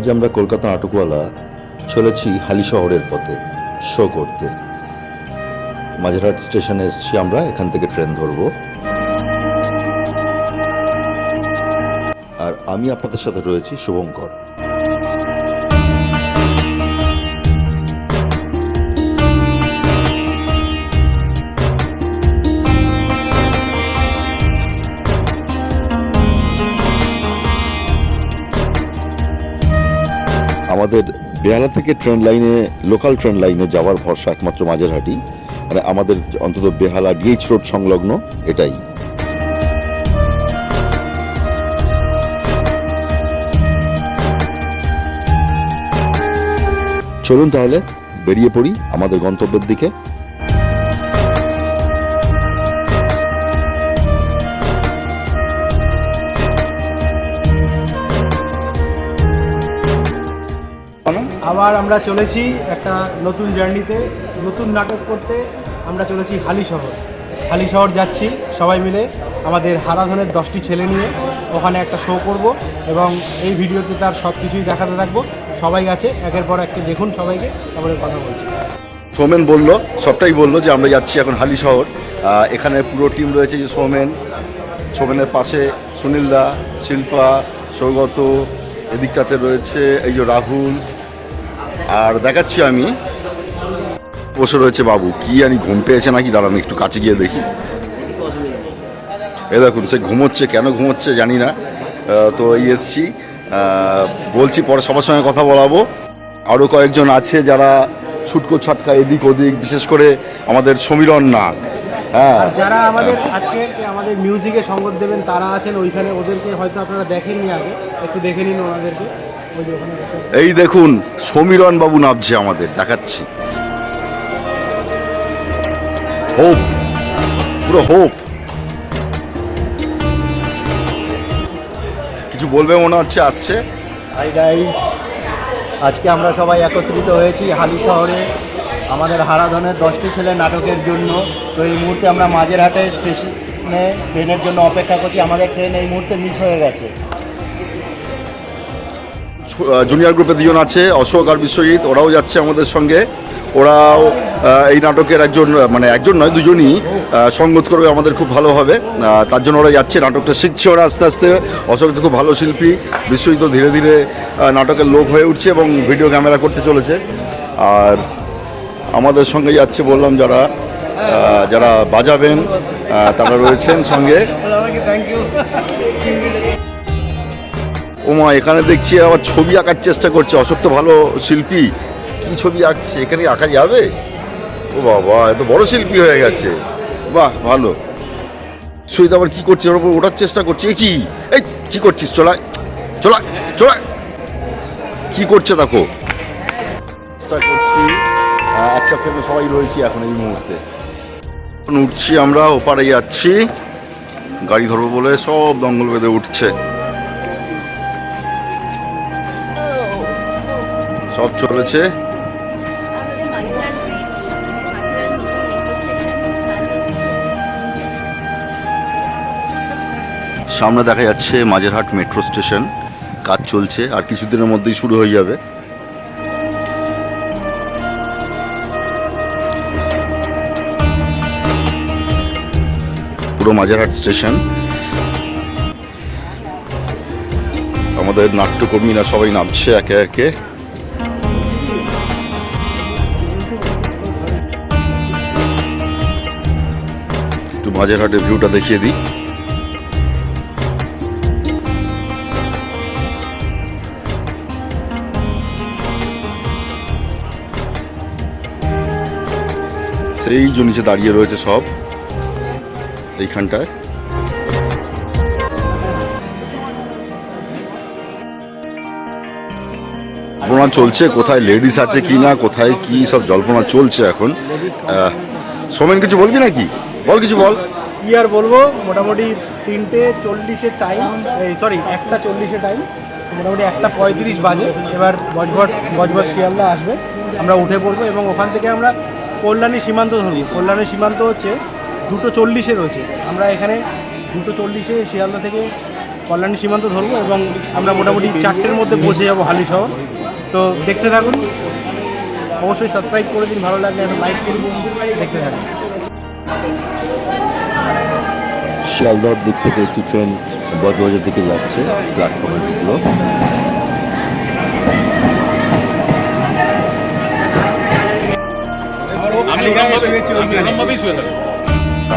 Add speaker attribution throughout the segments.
Speaker 1: আজ আমরা কলকাতা আটকওয়ালা চলেছি হালি শহরের পথে, শো করতে। মাঝেরহাট স্টেশনে এসছি আমরা, এখান থেকে ট্রেন ধরবো। আর আমি আপনাদের সাথে রয়েছি শুভঙ্কর। বেহালা থেকে ট্রেন লাইনে, লোকাল ট্রেন লাইনে যাওয়ার ভরসা একমাত্র মাঝেরহাটি মানে আমাদের অন্তত বেহালা ডিএইচ রোড সংলগ্ন এটাই। চলুন তাহলে, বেরিয়ে পড়ি আমাদের গন্তব্যের দিকে।
Speaker 2: আবার আমরা চলেছি একটা নতুন জার্নিতে, নতুন নাটক করতে আমরা চলেছি হালি শহর। হালি শহর যাচ্ছি সবাই মিলে আমাদের হারাধনের দশটি ছেলে নিয়ে। ওখানে একটা শো করব এবং এই ভিডিওতে তার সব কিছুই দেখাতে থাকব। সবাই আছে, একের পর একটা দেখুন সবাইকে, তারপরে কথা বলছি।
Speaker 1: সৌমেন বলল, সবটাই বলল যে আমরা যাচ্ছি এখন হালি শহর। এখানে পুরো টিম রয়েছে যে সৌমেন, সৌমেনের পাশে সুনীলদা, শিল্পা, সৌগত, এদিকটাতে রয়েছে এই যে রাহুল আর দেখাচ্ছি আমি। বসে রয়েছে বাবু। কি জানি ঘুম পেয়েছে নাকি? দাঁড়ান, একটু কাছে গিয়ে দেখি। এ দেখুন, সে ঘুমোচ্ছে, কেন ঘুমোচ্ছে জানি না। তো এই এসছি। বলছি পরে সবার সঙ্গে কথা বলাবো। আরও কয়েকজন আছে যারা ছুটকো ছাটকা এদিক ওদিক, বিশেষ করে আমাদের সমীরণ নাগ। হ্যাঁ।
Speaker 2: যারা আমাদের আজকে আমাদের মিউজিকে সঙ্গত দেবেন, তারা আছেন ওইখানে। ওদেরকে হয়তো আপনারা দেখেননি আগে। একটু দেখে নিন ওনাদেরকে।
Speaker 1: এই দেখুন, সমীরণ বাবু নামছে আমাদের, দেখাচ্ছি। হোপ, পুরো হোপ। কিছু বলবে মনে হচ্ছে, আসছে?
Speaker 3: আজকে আমরা সবাই একত্রিত হয়েছি হালি শহরে, আমাদের হারাধনের দশটি ছেলে নাটকের জন্য। তো এই মুহূর্তে আমরা মাঝেরহাটে স্টেশনে ট্রেনের জন্য অপেক্ষা করছি, আমাদের ট্রেন এই মুহূর্তে মিস হয়ে গেছে।
Speaker 1: জুনিয়র গ্রুপে দুজন আছে, অশোক আর বিশ্বজিৎ, ওরাও যাচ্ছে আমাদের সঙ্গে। ওরাও এই নাটকের একজন মানে একজন নয়, দুজনই সঙ্গত করবে আমাদের খুব ভালো হবে। তার জন্য ওরা যাচ্ছে, নাটকটা শিখছে ওরা আস্তে আস্তে। অশোক তো খুব ভালো শিল্পী, বিশ্বজিৎ ধীরে ধীরে নাটকের লোক হয়ে উঠছে এবং ভিডিও ক্যামেরা করতে চলেছে। আর আমাদের সঙ্গে যাচ্ছে বললাম যারা যারা বাজাবেন তারা রয়েছেন সঙ্গে। ওমা এখানে দেখছি আবার ছবি আঁকার চেষ্টা করছে। অশোক তো ভালো শিল্পী। কি ছবি আঁকছে? এখানে আঁকা যাবে? ও বাবা এত বড় শিল্পী হয়ে গেছে। বাহ, ভালো। সুইত আবার কি করছে? ওর উপর ওঠার চেষ্টা করছে। এ কি? এই, কি করছিস? চলা চলা চলা কি করছে দেখো? চেষ্টা করছি। একটা ফ্রেমে সবাই রয়েছি এখন এই মুহূর্তে। উঠছি আমরা, ওপারে যাচ্ছি। গাড়ি ধরবো বলে সব দঙ্গল বেঁধে উঠছে। সব চলেছে। সামনে দেখা যাচ্ছে মাঝেরহাট মেট্রো স্টেশন। কাজ চলছে, আর কিছুদিনের মধ্যেই শুরু হয়ে যাবে। পুরো মাঝেরহাট স্টেশন। আমাদের নাট্যকর্মীরা সবাই নামছে একে একে। একটু মাঝেরহাটের ভিউটা দেখিয়ে দিই। সেই যে নিচে দাঁড়িয়ে রয়েছে সব। এইখানটায়। জল্পনা চলছে, কোথায় লেডিস আছে কি না, কোথায় কি সব জল্পনা চলছে এখন। সোমেন, কিছু বলবি নাকি? বল কিছু বল।
Speaker 2: কি আর বলব, মোটামুটি তিনটে চল্লিশের টাইম সরি একটা চল্লিশের টাইম মোটামুটি একটা পঁয়ত্রিশ বাজে। এবার বজবট বজবট শিয়ালদা আসবে। আমরা উঠে পড়ব এবং ওখান থেকে আমরা কল্যাণী সীমান্ত ধরি কল্যাণী সীমান্ত হচ্ছে দুটো চল্লিশে রয়েছে। আমরা এখানে দুটো চল্লিশে শিয়ালদা থেকে কল্যাণী সীমান্ত ধরবো এবং আমরা মোটামুটি চারটের মধ্যে পৌঁছে যাব হালি শহর তো দেখতে থাকুন। অবশ্যই সাবস্ক্রাইব করে দিন, ভালো লাগলে একটা লাইক করুন। দেখতে থাকুন।
Speaker 4: শিয়ালদহর দিক থেকে একটি ট্রেন বজবাজার দিকে যাচ্ছে প্ল্যাটফর্মের দিকগুলো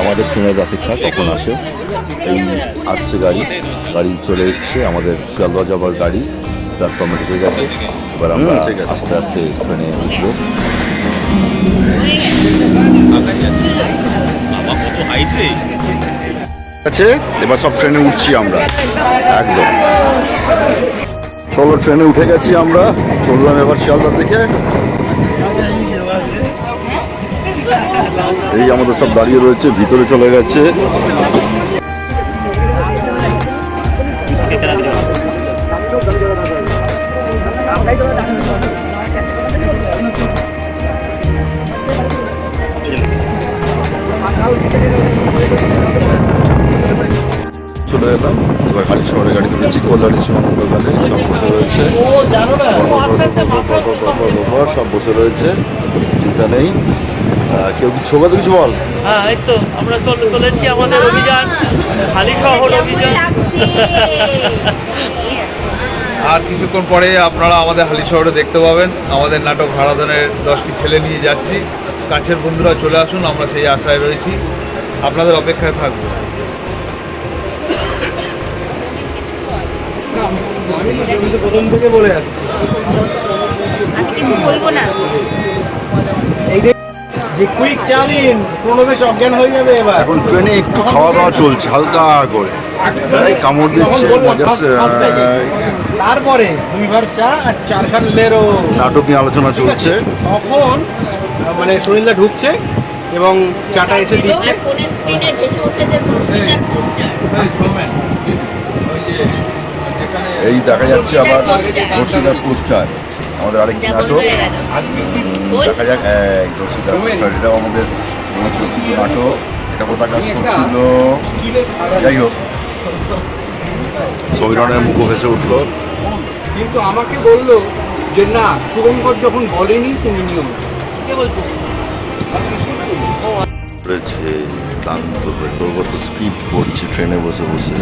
Speaker 4: আমাদের ট্রেনের অপেক্ষা কখন আসে? এই আসছে গাড়ি। গাড়ি চলে এসছে আমাদের শিয়ালদহ যাবার গাড়ি প্ল্যাটফর্মে ঢুকে গেছে। এবার আমরা। আস্তে আস্তে ট্রেনে উঠবো।
Speaker 1: আছে? এবার সব ট্রেনে উঠছি আমরা। একদম। চলো, ট্রেনে উঠে গেছি আমরা। চললাম এবার শিয়ালদার দিকে। এই আমাদের সব দাঁড়িয়ে রয়েছে, ভিতরে চলে গেছে। সীমান্ত গালে সব বসে রয়েছে। সব বসে রয়েছে চিন্তা নেই। কেউ কি ছোবা তো কিছু বল?
Speaker 5: হ্যাঁ এই তো আমরা চলে চলেছি আমাদের অভিযান। খালি শহর অভিযান।
Speaker 6: আর কিছুক্ষণ পরে আপনারা আমাদের হালি শহরে দেখতে পাবেন। আমাদের নাটক হারাধনের দশটি ছেলে নিয়ে যাচ্ছি। কাছের বন্ধুরা চলে আসুন আমরা সেই আশায় রয়েছি। আপনাদের অপেক্ষায় থাকব।
Speaker 2: প্রথম থেকে বলে আসছি
Speaker 7: আমি কিছু বলব না।
Speaker 2: এই যে যে কুইক চাউমিন প্রণবেশ অজ্ঞান হয়ে যাবে এবার।
Speaker 1: এখন ট্রেনে একটু খাওয়া দাওয়া চলছে হালকা করে। এই কামড় দিচ্ছে।
Speaker 2: তারপরে চা আর চারখান লেরো।
Speaker 1: নাটক নিয়ে আলোচনা চলছে।
Speaker 2: তখন মানে সুনীলদা ঢুকছে এবং চাটা এসে দিচ্ছে।
Speaker 7: আমার স্ক্রিনে ভেসে উঠেছে ঘোষণার পোস্টার
Speaker 1: এই দেখা যাচ্ছে আবার। দর্শিতার পোস্টার আমাদের আরেক
Speaker 7: যা বন্ধ
Speaker 1: নাটক দেখা যাক এই দর্শিতার পোস্টার এটাও আমাদের চলছিল নাটক। এটা কোথা কাজ করছিল যাই হোক। সমীরণের মুখ ভেসে উঠল।
Speaker 2: কিন্তু আমাকে বলল যে না শুভঙ্কর যখন বলেনি তুমি নিয়ম
Speaker 5: কে বলছিস
Speaker 1: রয়েছে ক্লান্ত হয়ে তোর কত স্ক্রিপ্ট পড়ছি ট্রেনে বসে বসে।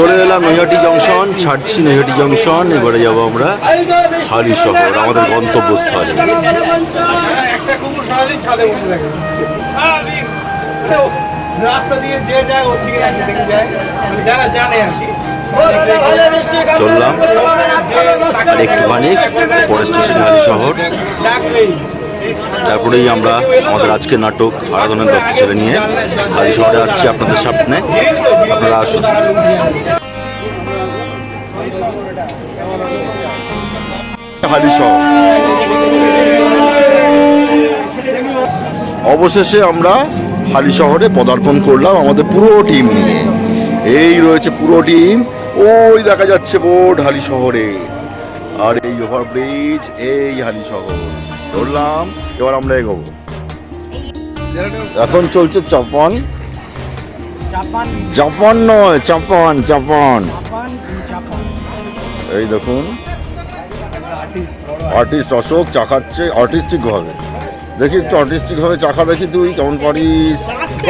Speaker 1: চলে এলাম নৈহাটি জংশন, ছাড়ছি নৈহাটি জংশন, এবারে যাব আমরা হালি শহর, আমাদের গন্তব্যস্থলে।
Speaker 2: আর
Speaker 1: চললাম একটুখানি পরে স্টেশন হালি শহর। তারপরেই আমরা আমাদের আজকের নাটক আরাধনের দশটি ছেলে নিয়ে হালি শহরে আসছি আপনাদের সামনে। আপনারা আসুন। হালি শহর অবশেষে আমরা হালি শহরে পদার্পণ করলাম আমাদের পুরো টিম নিয়ে। এই রয়েছে পুরো টিম। ওই দেখা যাচ্ছে বোর্ড হালি শহরে। আর এই ওভারব্রিজ, এই হালি শহর। ধরলাম এবার আমরা এগোবো। এখন চলছে চাপান।
Speaker 2: জাপান
Speaker 1: নয় চাপান চাপান। এই দেখুন আর্টিস্ট অশোক চাকাচ্ছে আর্টিস্টিক ভাবে। দেখি একটু আর্টিস্টিক ভাবে চাকা দেখি তুই কেমন পারিস?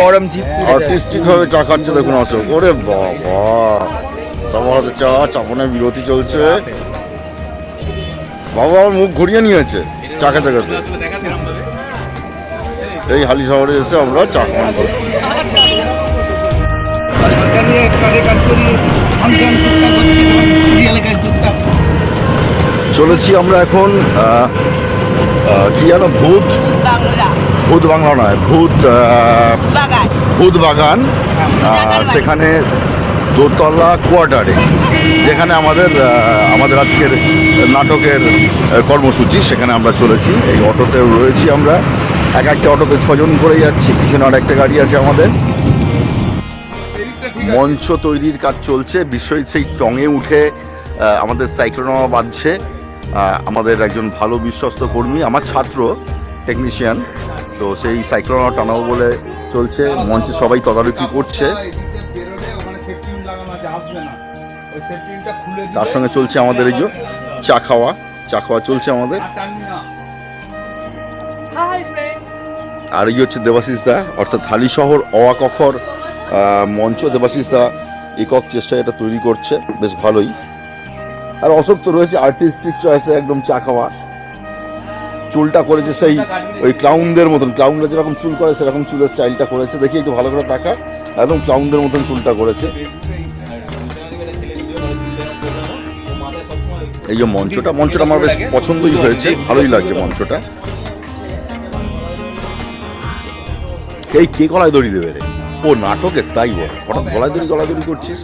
Speaker 5: গরম জিপ
Speaker 1: আর্টিস্টিক ভাবে চাকাচ্ছে দেখুন অশোক। ওরে বাবা সবার হাতে চা চাপনের বিরতি চলছে। বাবা মুখ ঘুরিয়ে নিয়েছে। চাকা চাকাতে এই হালি শহরে এসে আমরা চা পান করি চলেছি আমরা এখন কি যেন ভূত? ভূত বাংলা নয় ভূত ভূত বাগান। সেখানে দোতলা কোয়ার্টারে, যেখানে আমাদের আমাদের আজকের নাটকের কর্মসূচি, সেখানে আমরা চলেছি। এই অটোতে রয়েছি আমরা। এক একটা অটোতে ছজন করে যাচ্ছি, পিছনে আর একটা গাড়ি আছে আমাদের। মঞ্চ তৈরির কাজ চলছে। বিশ্বজিৎ সেই টঙে উঠে আমাদের সাইক্লোনামা বাঁধছে আমাদের একজন ভালো বিশ্বস্ত কর্মী, আমার ছাত্র টেকনিশিয়ান তো সেই সাইক্লোনামা টানাবো বলে চলছে। মঞ্চে সবাই তদারকি করছে। তার সঙ্গে চলছে আমাদের এই যে চা খাওয়া চা খাওয়া চলছে আমাদের। আর এই হচ্ছে দেবাশিস দা অর্থাৎ হালি শহর অয়াকখর আহ, মঞ্চ দেবাশিস দা একক চেষ্টায় এটা তৈরি করছে বেশ ভালোই। আর অশোক তো রয়েছে আর্টিস্টিক চয়েসে একদম চা খাওয়া। চুলটা করেছে সেই ওই ক্লাউনদের মতন ক্লাউনরা যেরকম চুল করে সেরকম চুলের স্টাইলটা করেছে। দেখি একটু ভালো করে তাকা একদম ক্লাউনদের মতন চুলটা করেছে। এই যে মঞ্চটা মঞ্চটা আমার বেশ পছন্দই হয়েছে ভালোই লাগছে মঞ্চটা। এই কে গলায় দড়ি দেবে রে? ও নাটকের তাই বল হঠাৎ গলায় দড়ি গলায় দড়ি করছিস?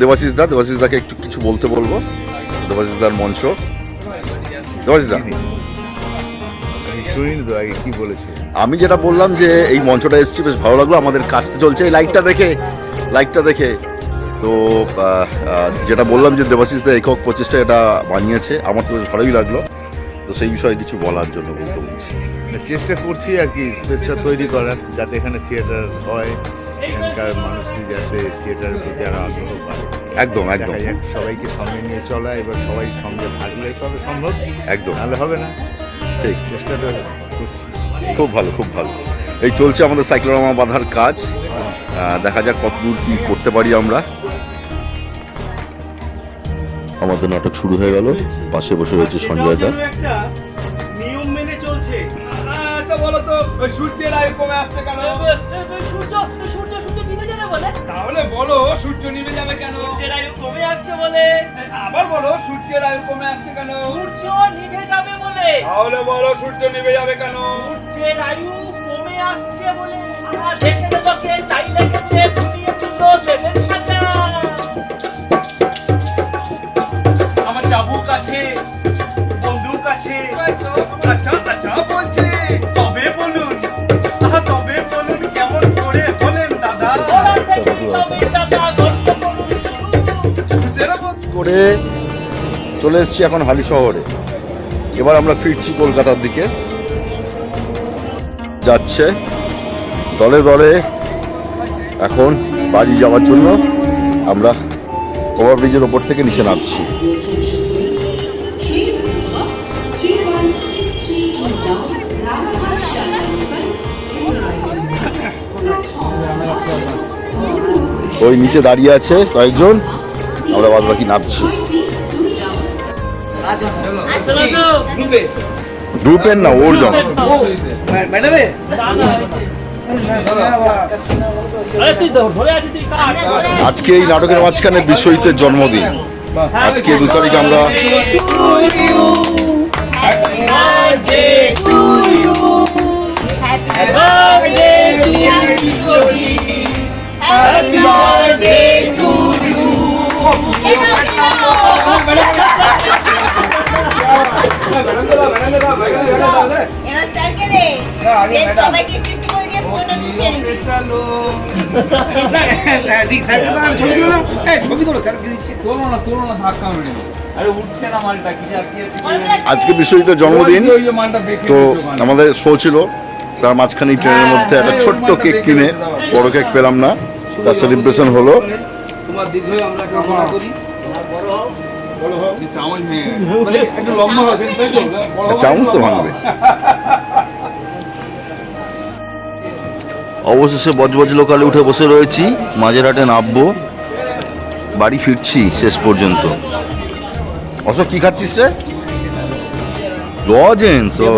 Speaker 1: দেবাশিস দা দেবাশিস দাকে একটু কিছু বলতে বলব। দেবাশিস দার মঞ্চ। দেবাশিস দা।
Speaker 4: আগে কি বলেছে?
Speaker 1: আমি যেটা বললাম যে এই মঞ্চটা এসেছি বেশ ভালো লাগল। আমাদের কাজটা চলছে। এই লাইটটা দেখে লাইটটা দেখে। তো যেটা বললাম যে দেবাশিস দা একক প্রচেষ্টা এটা বানিয়েছে আমার তো ভালোই লাগল। তো সেই বিষয়ে কিছু বলার জন্য বলতে বলছি।
Speaker 4: মানে চেষ্টা করছি আর কি স্পেসটা তৈরি করার যাতে এখানে থিয়েটার হয় এখানকার মানুষটি যাতে থিয়েটারের প্রতি আরও আগ্রহ পায়।
Speaker 1: একদম একদম।
Speaker 4: সবাইকে সঙ্গে নিয়ে চলা এবার সবাই সঙ্গে থাকলে তবে সম্ভব।
Speaker 1: একদম।
Speaker 4: নাহলে হবে না।
Speaker 1: ঠিক।
Speaker 4: চেষ্টাটা
Speaker 1: খুব ভালো খুব ভালো। এই চলছে আমাদের সাইক্লোরামা বাঁধার কাজ। দেখা যাক কতদূর কি করতে পারি আমরা।
Speaker 4: আমাদের নাটক শুরু হয়ে গেল। পাশে বসে রয়েছে সঞ্জয় দা।
Speaker 2: নিয়ম মেনে চলছে।
Speaker 6: আচ্ছা বলো তো ওই সূর্যের আয়ু কমে আসছে কেন?
Speaker 5: সূর্য সূর্য সূর্য নিভে যাবে বলে?
Speaker 6: তাহলে বলো সূর্য নিভে যাবে কেন?
Speaker 5: সূর্যের আয়ু কমে আসছে বলে?
Speaker 6: আবার বলো সূর্যের আয়ু কমে আসছে কেন?
Speaker 5: সূর্য নিভে যাবে বলে।
Speaker 6: তাহলে বলো সূর্য নিভে যাবে কেন?
Speaker 5: সূর্যের আয়ু কমে আসছে বলে? আর দেখে তোকে চাই লেগেছে ফুটিয়ে তুলো দেবেন সাজা। আমার চাবুক আছে বন্দুক আছে
Speaker 6: আচ্ছা আচ্ছা বলছি
Speaker 5: তবে বলুন আহা, তবে বলুন কেমন করে হলেন দাদা? তবে দাদা গল্প বলুন
Speaker 6: সেরকম
Speaker 1: করে চলে এসেছি এখন হালি শহরে। এবার আমরা ফিরছি কলকাতার দিকে। যাচ্ছে দলে দলে এখন বাড়ি যাওয়ার জন্য আমরা ওভারব্রিজের ওপর থেকে নিচে নামছি। ওই নিচে দাঁড়িয়ে আছে কয়েকজন আমরা বাদ বাকি নামছি গ্রুপের না ওর জন আজকে এই নাটকের মাঝখানে বিশ্বজিতের জন্মদিন। আজকে দু তারিখ আমরা আজকে বিশ্বজিতের জন্মদিন তো আমাদের শো ছিল তার মাঝখানে ট্রেনের মধ্যে একটা ছোট্ট কেক কিনে বড় কেক পেলাম না তার সেলিব্রেশন হলো
Speaker 6: যে চামচ ভেঙে গেছে। একটু লম্বা হবে তাই তো? বড় বড়
Speaker 1: চামচ তো ভাঙবে অবশেষে বজবজ লোকালে উঠে বসে রয়েছি মাঝেরহাটে নামবো বাড়ি ফিরছি শেষ পর্যন্ত। অশোক কি খাচ্ছিস রে? লজেন্স ও।